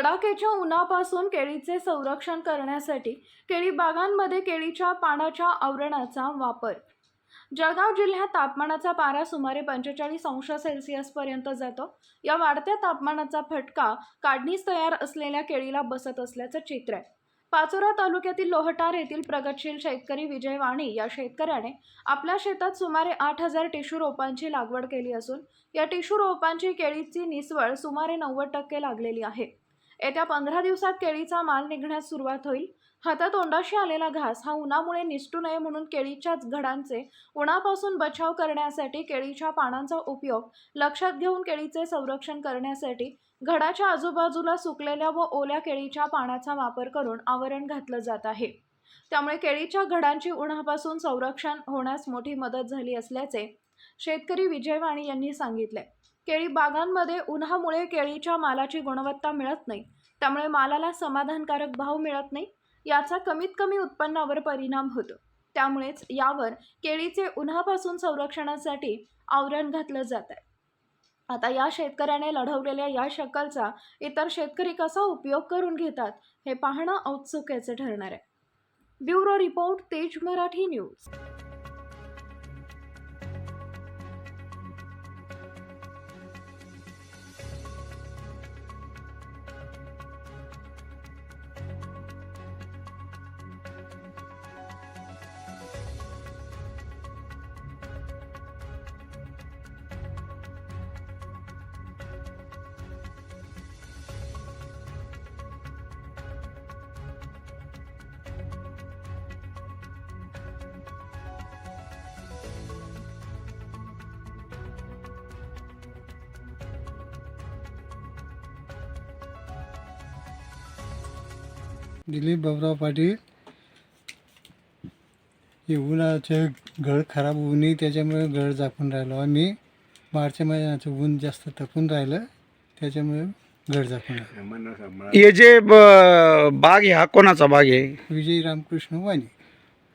कडाक्याच्या उन्हापासून केळीचे संरक्षण करण्यासाठी केळी बागांमध्ये केळीच्या पानाच्या आवरणाचा वापर. जळगाव जिल्ह्यात तापमानाचा पारा सुमारे पंचेचाळीस अंश सेल्सिअसपर्यंत जातो. या वाढत्या तापमानाचा फटका काढणीस तयार असलेल्या केळीला बसत असल्याचं चित्र आहे. पाचोरा तालुक्यातील लोहटार येथील प्रगतशील शेतकरी विजय वाणी या शेतकऱ्याने आपल्या शेतात सुमारे आठ हजार टिशू रोपांची लागवड केली असून या टिशू रोपांची केळीची निसवळ सुमारे नव्वद टक्के लागलेली आहे. येत्या पंधरा दिवसात केळीचा माल निघण्यास सुरुवात होईल. हातातोंडाशी आलेला घास हा उन्हामुळे निसटू नये म्हणून केळीच्याच घडांचे उन्हापासून बचाव करण्यासाठी केळीच्या पानांचा उपयोग लक्षात घेऊन केळीचे संरक्षण करण्यासाठी घडाच्या आजूबाजूला सुकलेल्या व ओल्या केळीच्या पानाचा वापर करून आवरण घातलं जात आहे. त्यामुळे केळीच्या घडांची उन्हापासून संरक्षण होण्यास मोठी मदत झाली असल्याचे शेतकरी विजय वाणी यांनी सांगितले. केळी बागांमध्ये उन्हामुळे केळीच्या मालाची गुणवत्ता मिळत नाही. त्यामुळे मालाला समाधानकारक भाव मिळत नाही. याचा कमीत कमी उत्पन्नावर परिणाम होतो. त्यामुळेच यावर केळीचे उन्हापासून संरक्षणासाठी आवरण घातलं जात आहे. आता या शेतकऱ्याने लढवलेल्या या शकलचा इतर शेतकरी कसा उपयोग करून घेतात हे पाहणं औत्सुक्याचे ठरणार आहे. Bureau report Tej Marathi news. Dilip Babrao Patil. हे उन्हाचे घड खराब होऊ नये त्याच्यामुळे घड झाकून राहिलो आम्ही. मार्च महिन्याचं ऊन जास्त तपून राहिलं त्याच्यामुळे घड झाकून राहिलं. हे जे ब- बाग आहे हा कोणाचा बाग आहे? विजय रामकृष्ण वाणी.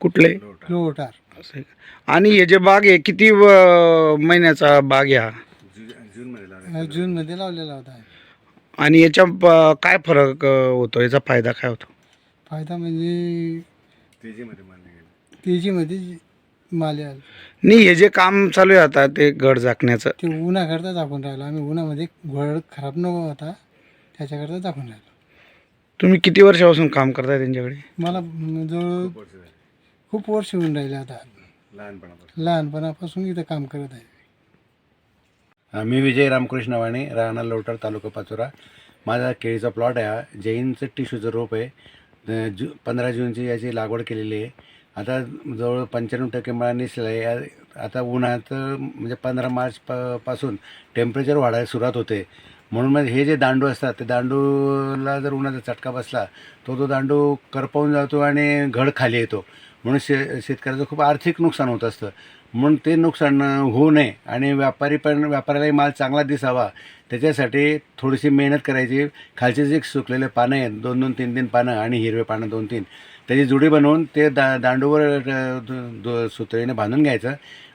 कुठले? लोटार असं आहे का? आणि हे जे बाग आहे किती व- महिन्याचा बाग आहे हा? हा जूनमध्ये लावलेला होता. आणि याच्या प- काय फरक अ, होतो? याचा फायदा काय होतो? फायदा म्हणजे तेजीमध्ये माल आला नाही हे जे काम चालू आहे आता ते घड झाकण्याचं. ते उन्हाकरता झाकून राहिलो. आम्ही उन्हामध्ये घड खराब न होता त्याच्याकरता झाकून राहिलो. तुम्ही किती वर्षापासून काम करताय त्यांच्याकडे? मला जवळ खूप वर्ष होऊन राहिले आता. लहानपणापासून. इथं काम करत आहे. मी विजय रामकृष्ण वाणी राहणार लवटर तालुका पाचोरा. माझा केळीचा प्लॉट आहे हा. जैनचं टिशूचं रोप आहे. जू पंधरा जूनची याची लागवड केलेली आहे. आता जवळ पंच्याण्णव टक्के मला निसलं आहे. आता उन्हात म्हणजे पंधरा मार्च प पासून टेम्परेचर वाढायला सुरुवात होते. म्हणून मग हे जे दांडू असतात ते दांडूला जर उन्हाचा चटका बसला तो तो दांडू करपवून जातो आणि घड खाली येतो. म्हणून शे शेतकऱ्याचं खूप आर्थिक नुकसान होत असतं. म्हणून ते नुकसान होऊ नये आणि व्यापारी पण व्यापाऱ्यालाही माल चांगला दिसावा त्याच्यासाठी थोडीशी मेहनत करायची. खालचे जे सुकलेले पानं आहेत दोन दोन तीन तीन पानं आणि हिरवे पानं दोन तीन त्याची जुडी बनवून ते दा दांडूवर सुतळीने बांधून घ्यायचं.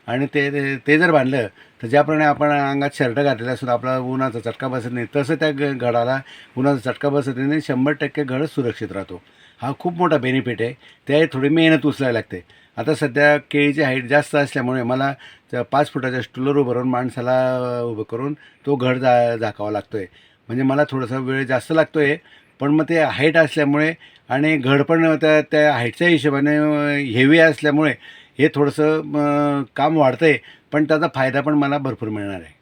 आणि ते ते- जर बांधलं तर ज्याप्रमाणे आपण अंगात शर्ट घातलेला असतो आपला उन्हाचा चटका बसत नाही. तसं त्या ग घडाला उन्हाचा चटका बसत नाही शंभर टक्के घड सुरक्षित राहतो. हा खूप मोठा बेनिफिट आहे. त्या थोडी मेहनत उचलायला लागते. आता सध्या केळीची हाईट जास्त असल्यामुळे मला त्या पाच फुटाच्या स्टुलर उभं राहून माणसाला उभं करून तो घड जा झाकावा लागतो आहे म्हणजे मला थोडासा वेळ जास्त लागतो आहे पण मग ते हाईट असल्यामुळे आणि घड पण त्या त्या हाईटच्या हिशोबाने हेवी असल्यामुळे हे थोडंसं काम वाढतं आहे पण त्याचा फायदा पण मला भरपूर मिळणार आहे.